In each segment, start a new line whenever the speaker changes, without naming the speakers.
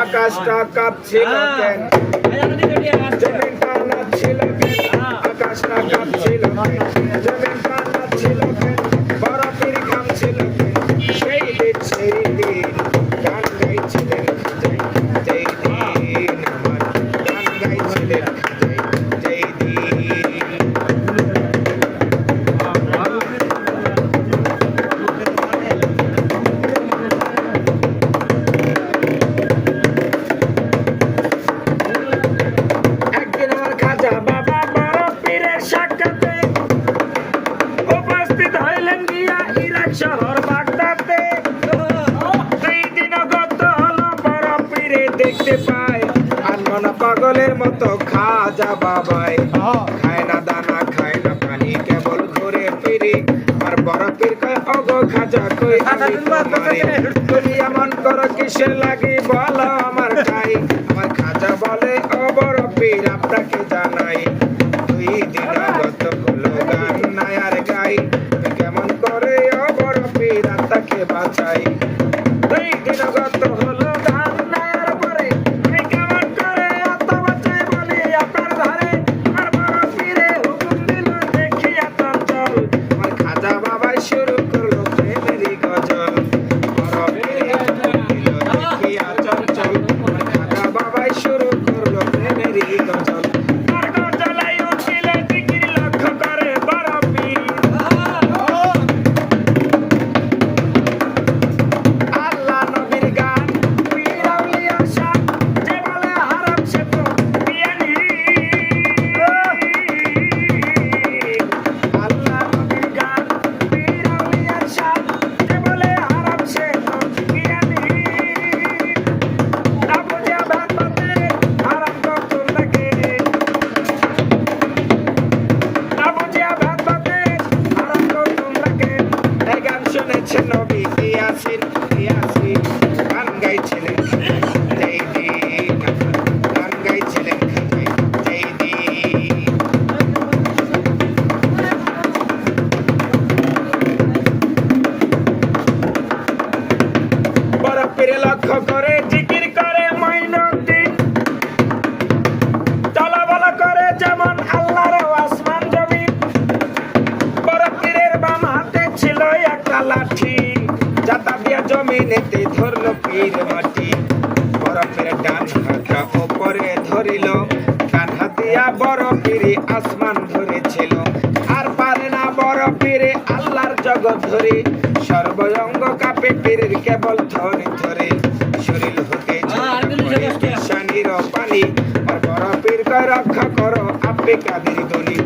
আকাশটা কাঁপছিল কেন জমিনটা নাচছিল কেন আকাশটা কাঁপছিল কেন জমিনটা নাচছিল কেন খাজা বাবাই। খায় না দানা খায় না পানি কেবল ঘুরে ফিরে। আর বড় পীর কয় অগো খাজা কই আমি তোমারে? তুমি এমন করো কিসের লাগে বলো আমার খাই আমার খাজা বলে ও বড় পীর আপনাকে জানাই। দুই দিন গত হলো গান নাই আর গাই। কেমন করে ও বড় পীর আত্মাকে বাঁচাই? দুই দিন গত হলো খাজা পীরে লক্ষ্য করে, জিকির করে মঈনুদ্দিন চলাবলা করে যেমন আল্লাহর আসমান জমিন। বড় বাম হাতে ছিল একটা লাঠি। যাতা দিয়া জমিনেতে ধরলো পীর মাটি। বড় পীরের ডান হাতটা ওপরে ধরিল। ডান হাতিয়া বড় আসমান ধরেছিল। আর পারে না বড় পীরে জগৎ ধরে সর্বঙ্গ কাপে পেরের কেবল ধরে ধরে। শরীর হতে শানির পানি আর বরফের রক্ষা করো আপে কাদের দলি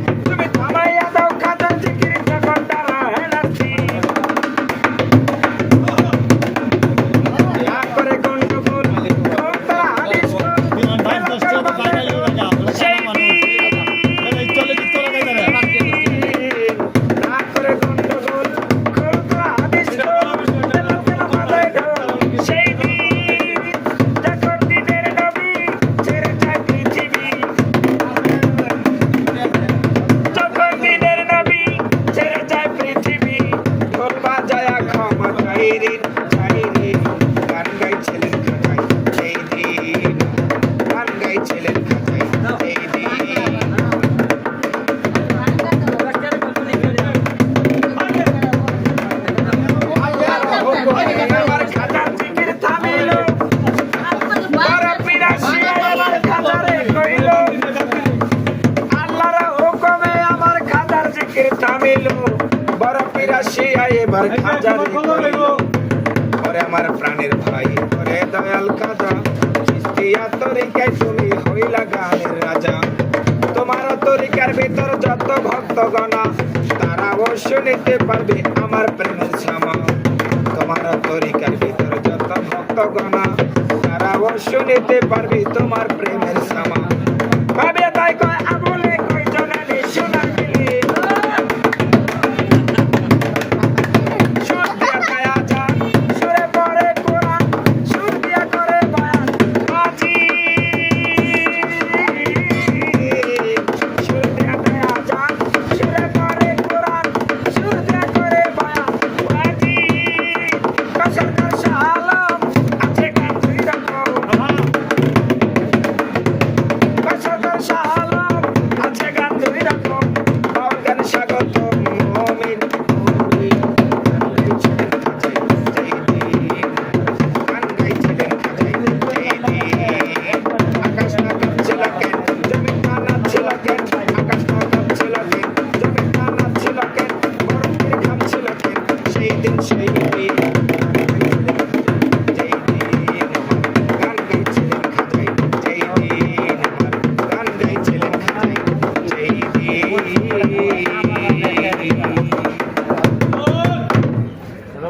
থামিল বড় পিরাসি এবার খাজার কইল ওরে আমার প্রাণের ভাই ওরে দয়াল খাজা চিস্তিয়া তরিকায় তুমি হইলা গানের রাজা। তোমার তরিকার ভিতর যত ভক্তগণা তারা অবশ্য নিতে পারবে আমার প্রেমের সামা তোমার তরিকার ভিতর যত ভক্তগণা তারা অবশ্য নিতে পারবে তোমার প্রেমের সামা